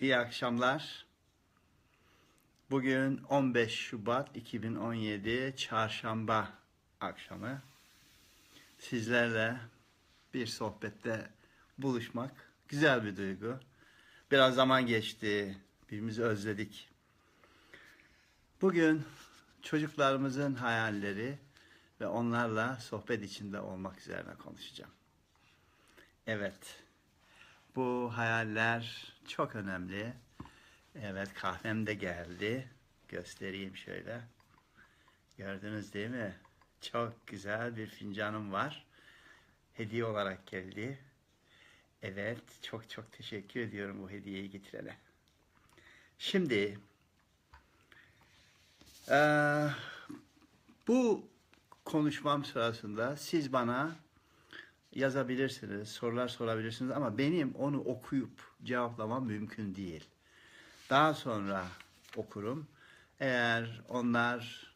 İyi akşamlar. Bugün 15 Şubat 2017 Çarşamba akşamı. Sizlerle bir sohbette buluşmak güzel bir duygu. Biraz zaman geçti, birbirimizi özledik. Bugün çocuklarımızın hayalleri ve onlarla sohbet içinde olmak üzerine konuşacağım. Evet, bu hayaller çok önemli. Evet, kahvem de geldi. Göstereyim şöyle. Gördünüz değil mi? Çok güzel bir fincanım var. Hediye olarak geldi. Evet, çok çok teşekkür ediyorum bu hediyeyi getirene. Şimdi, bu konuşmam sırasında siz bana yazabilirsiniz, sorular sorabilirsiniz ama benim onu okuyup cevaplamam mümkün değil. Daha sonra okurum. Eğer onlar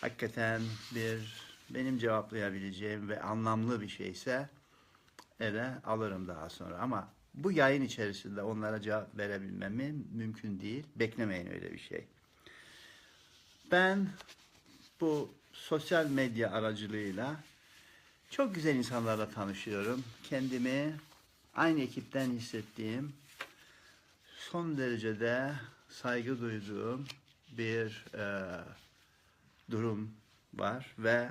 hakikaten bir benim cevaplayabileceğim ve anlamlı bir şeyse ele alırım daha sonra. Ama bu yayın içerisinde onlara cevap verebilmemi mümkün değil. Beklemeyin öyle bir şey. Ben bu sosyal medya aracılığıyla çok güzel insanlarla tanışıyorum. Kendimi aynı ekipten hissettiğim, son derecede saygı duyduğum bir e, durum var ve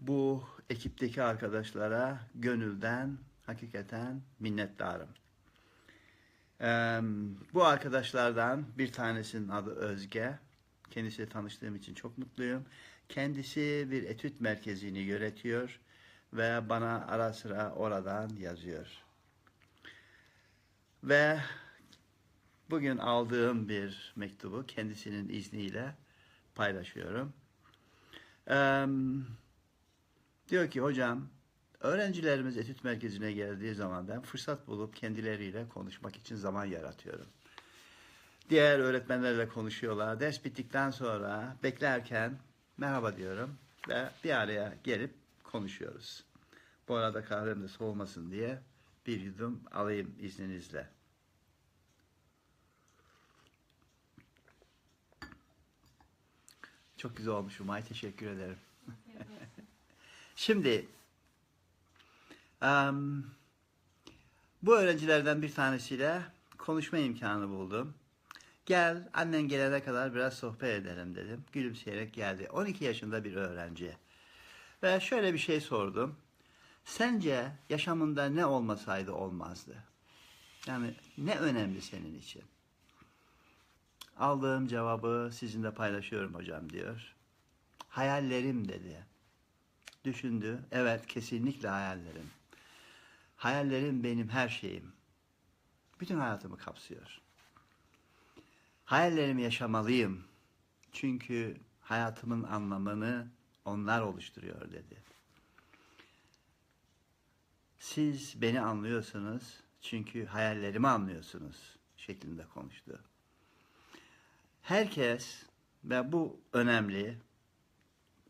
bu ekipteki arkadaşlara gönülden hakikaten minnettarım. Eee, bu arkadaşlardan bir tanesinin adı Özge. Kendisiyle tanıştığım için çok mutluyum. Kendisi bir etüt merkezini yönetiyor ve bana ara sıra oradan yazıyor. Ve bugün aldığım bir mektubu kendisinin izniyle paylaşıyorum. Eee, diyor ki hocam öğrencilerimiz etüt merkezine geldiği zaman ben fırsat bulup kendileriyle konuşmak için zaman yaratıyorum. Diğer öğretmenlerle konuşuyorlar. Ders bittikten sonra beklerken merhaba diyorum ve bir araya gelip konuşuyoruz. Bu arada kahvem de soğumasın diye bir yudum alayım izninizle. Çok güzel olmuş Umay. Teşekkür ederim. Şimdi em, bu öğrencilerden bir tanesiyle konuşma imkanı buldum. Gel annen gelene kadar biraz sohbet edelim dedim. Gülümseyerek geldi. 12 yaşında bir öğrenci. Ve şöyle bir şey sordum. Sence yaşamında ne olmasaydı olmazdı? Yani ne önemli senin için? Aldığım cevabı sizinle paylaşıyorum hocam diyor. Hayallerim dedi. Düşündü. Evet kesinlikle hayallerim. Hayallerim benim her şeyim. Bütün hayatımı kapsıyor. Hayallerimi yaşamalıyım. Çünkü hayatımın anlamını onlar oluşturuyor dedi. Siz beni anlıyorsunuz çünkü hayallerimi anlıyorsunuz şeklinde konuştu. Herkes ve bu önemli.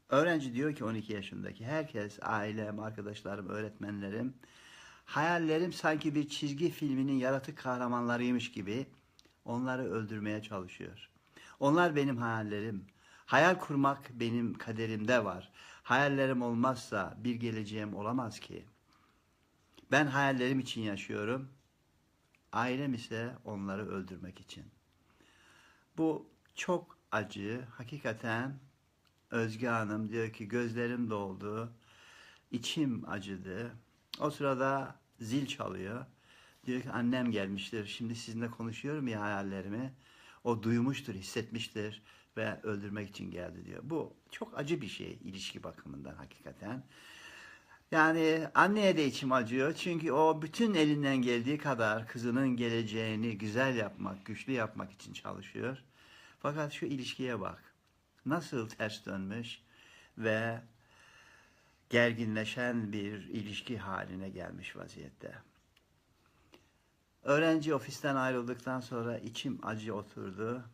Öğrenci diyor ki 12 yaşındaki herkes, ailem, arkadaşlarım, öğretmenlerim hayallerim sanki bir çizgi filminin yaratık kahramanlarıymış gibi onları öldürmeye çalışıyor. Onlar benim hayallerim. Hayal kurmak benim kaderimde var. Hayallerim olmazsa bir geleceğim olamaz ki. Ben hayallerim için yaşıyorum. Ailem ise onları öldürmek için. Bu çok acı. Hakikaten Özge Hanım diyor ki gözlerim doldu. içim acıdı. O sırada zil çalıyor. Diyor ki annem gelmiştir. Şimdi sizinle konuşuyorum ya hayallerimi. O duymuştur, hissetmiştir ve öldürmek için geldi diyor. Bu çok acı bir şey ilişki bakımından hakikaten. Yani anneye de içim acıyor. Çünkü o bütün elinden geldiği kadar kızının geleceğini güzel yapmak, güçlü yapmak için çalışıyor. Fakat şu ilişkiye bak. Nasıl ters dönmüş ve gerginleşen bir ilişki haline gelmiş vaziyette. Öğrenci ofisten ayrıldıktan sonra içim acı oturdu.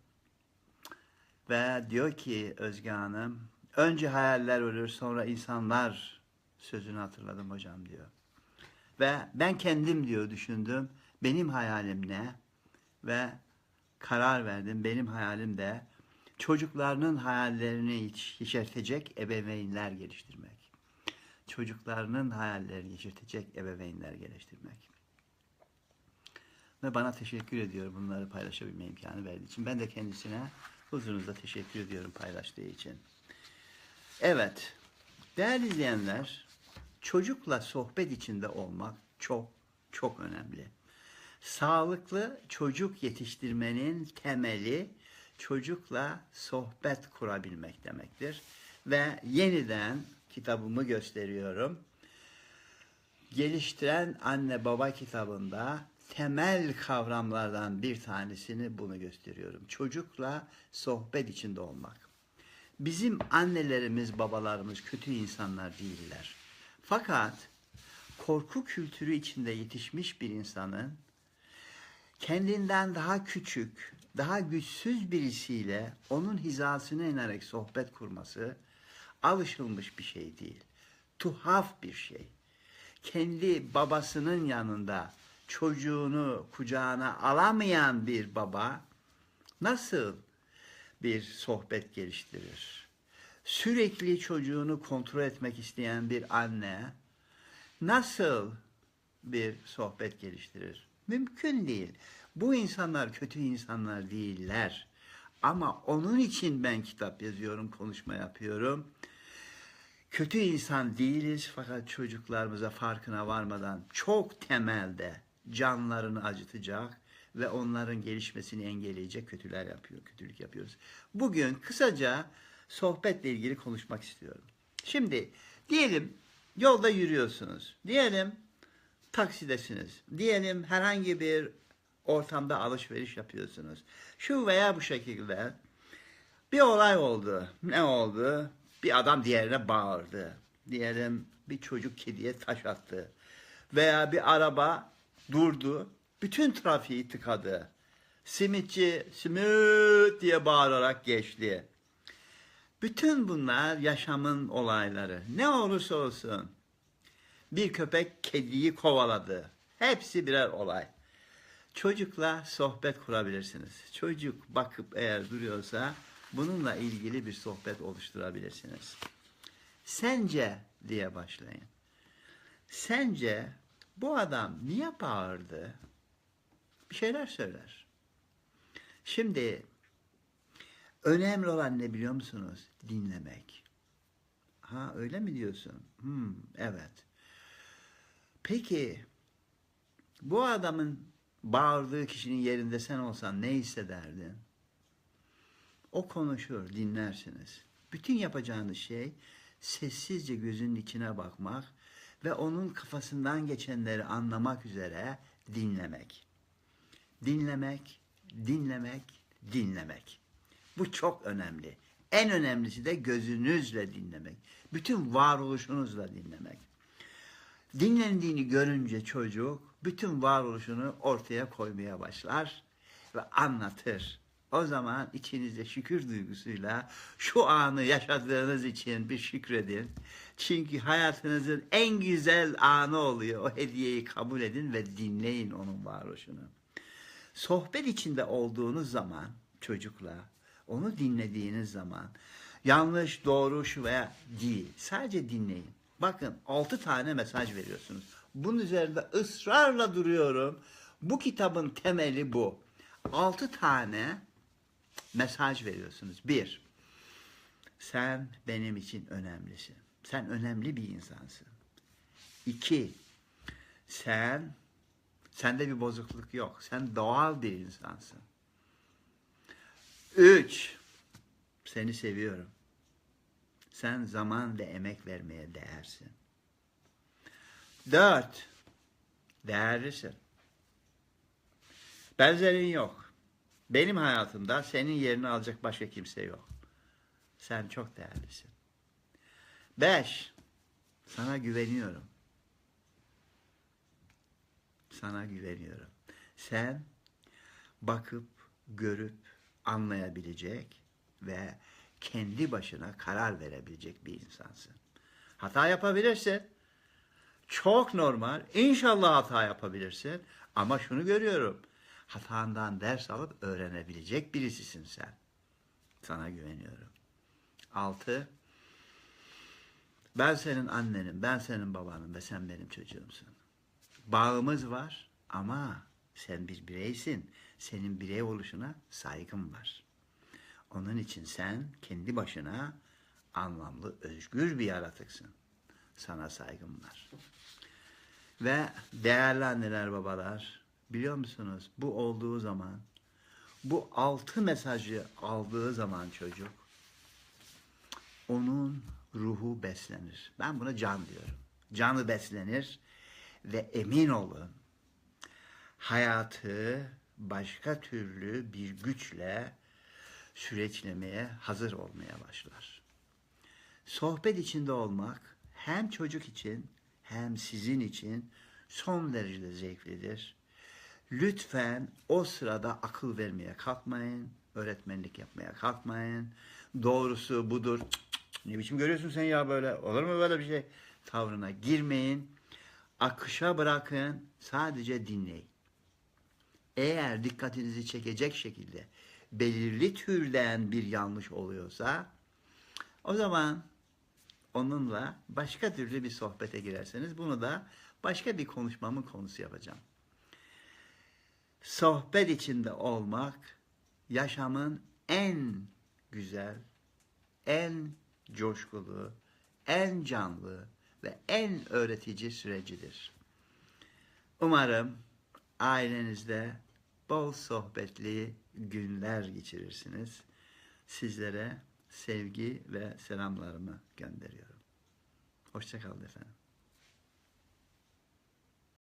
Ve diyor ki Özge Hanım, önce hayaller ölür sonra insanlar sözünü hatırladım hocam diyor. Ve ben kendim diyor düşündüm. benim hayalim ne ve karar verdim. Benim hayalim de çocuklarının hayallerini yeş- yeşertecek ebeveynler geliştirmek. Çocuklarının hayallerini yeşertecek ebeveynler geliştirmek. Ve bana teşekkür ediyor bunları paylaşabilme imkanı verdiği için. Ben de kendisine huzurunuzda teşekkür ediyorum paylaştığı için. Evet, değerli izleyenler, çocukla sohbet içinde olmak çok çok önemli. Sağlıklı çocuk yetiştirmenin temeli çocukla sohbet kurabilmek demektir. Ve yeniden kitabımı gösteriyorum. Geliştiren Anne Baba kitabında temel kavramlardan bir tanesini bunu gösteriyorum. Çocukla sohbet içinde olmak. Bizim annelerimiz, babalarımız kötü insanlar değiller. Fakat korku kültürü içinde yetişmiş bir insanın kendinden daha küçük, daha güçsüz birisiyle onun hizasına inerek sohbet kurması alışılmış bir şey değil. Tuhaf bir şey. Kendi babasının yanında çocuğunu kucağına alamayan bir baba nasıl bir sohbet geliştirir? Sürekli çocuğunu kontrol etmek isteyen bir anne nasıl bir sohbet geliştirir? Mümkün değil. Bu insanlar kötü insanlar değiller. Ama onun için ben kitap yazıyorum, konuşma yapıyorum. Kötü insan değiliz fakat çocuklarımıza farkına varmadan çok temelde canlarını acıtacak ve onların gelişmesini engelleyecek kötüler yapıyor, kötülük yapıyoruz. Bugün kısaca sohbetle ilgili konuşmak istiyorum. Şimdi diyelim yolda yürüyorsunuz. Diyelim taksidesiniz. Diyelim herhangi bir ortamda alışveriş yapıyorsunuz. Şu veya bu şekilde bir olay oldu. Ne oldu? Bir adam diğerine bağırdı. Diyelim bir çocuk kediye taş attı. Veya bir araba durdu. Bütün trafiği tıkadı. Simitçi simit diye bağırarak geçti. Bütün bunlar yaşamın olayları. Ne olursa olsun. Bir köpek kediyi kovaladı. Hepsi birer olay. Çocukla sohbet kurabilirsiniz. Çocuk bakıp eğer duruyorsa bununla ilgili bir sohbet oluşturabilirsiniz. Sence diye başlayın. Sence bu adam niye bağırdı? Bir şeyler söyler. Şimdi önemli olan ne biliyor musunuz? Dinlemek. Ha öyle mi diyorsun? Hmm, evet. Peki bu adamın bağırdığı kişinin yerinde sen olsan ne hissederdin? O konuşur, dinlersiniz. Bütün yapacağınız şey sessizce gözünün içine bakmak ve onun kafasından geçenleri anlamak üzere dinlemek. Dinlemek, dinlemek, dinlemek. Bu çok önemli. En önemlisi de gözünüzle dinlemek. Bütün varoluşunuzla dinlemek. Dinlendiğini görünce çocuk bütün varoluşunu ortaya koymaya başlar ve anlatır. O zaman içinizde şükür duygusuyla şu anı yaşadığınız için bir şükredin. Çünkü hayatınızın en güzel anı oluyor. O hediyeyi kabul edin ve dinleyin onun varoluşunu. Sohbet içinde olduğunuz zaman çocukla, onu dinlediğiniz zaman yanlış, doğru, şu veya değil. Sadece dinleyin. Bakın altı tane mesaj veriyorsunuz. Bunun üzerinde ısrarla duruyorum. Bu kitabın temeli bu. Altı tane mesaj veriyorsunuz. Bir, sen benim için önemlisin. Sen önemli bir insansın. İki, sen, sende bir bozukluk yok. Sen doğal bir insansın. Üç, seni seviyorum. Sen zaman ve emek vermeye değersin. Dört, değerlisin. Benzerin yok. Benim hayatımda senin yerini alacak başka kimse yok. Sen çok değerlisin. Beş, sana güveniyorum. Sana güveniyorum. Sen bakıp, görüp, anlayabilecek ve kendi başına karar verebilecek bir insansın. Hata yapabilirsin. Çok normal. İnşallah hata yapabilirsin. Ama şunu görüyorum. Hatandan ders alıp öğrenebilecek birisisin sen. Sana güveniyorum. Altı. Ben senin annenim, ben senin babanım ve sen benim çocuğumsun. Bağımız var ama sen bir bireysin. Senin birey oluşuna saygım var. Onun için sen kendi başına anlamlı, özgür bir yaratıksın. Sana saygım var. Ve değerli anneler, babalar, biliyor musunuz bu olduğu zaman, bu altı mesajı aldığı zaman çocuk, onun ruhu beslenir. Ben buna can diyorum. Canı beslenir ve emin olun hayatı başka türlü bir güçle süreçlemeye hazır olmaya başlar. Sohbet içinde olmak hem çocuk için hem sizin için son derecede zevklidir. Lütfen o sırada akıl vermeye kalkmayın, öğretmenlik yapmaya kalkmayın. Doğrusu budur. Ne biçim görüyorsun sen ya böyle? Olur mu böyle bir şey? Tavrına girmeyin. Akışa bırakın. Sadece dinleyin. Eğer dikkatinizi çekecek şekilde belirli türden bir yanlış oluyorsa o zaman onunla başka türlü bir sohbete girerseniz bunu da başka bir konuşmamın konusu yapacağım. Sohbet içinde olmak yaşamın en güzel, en coşkulu, en canlı ve en öğretici sürecidir. Umarım ailenizde bol sohbetli günler geçirirsiniz. Sizlere sevgi ve selamlarımı gönderiyorum. Hoşçakalın efendim.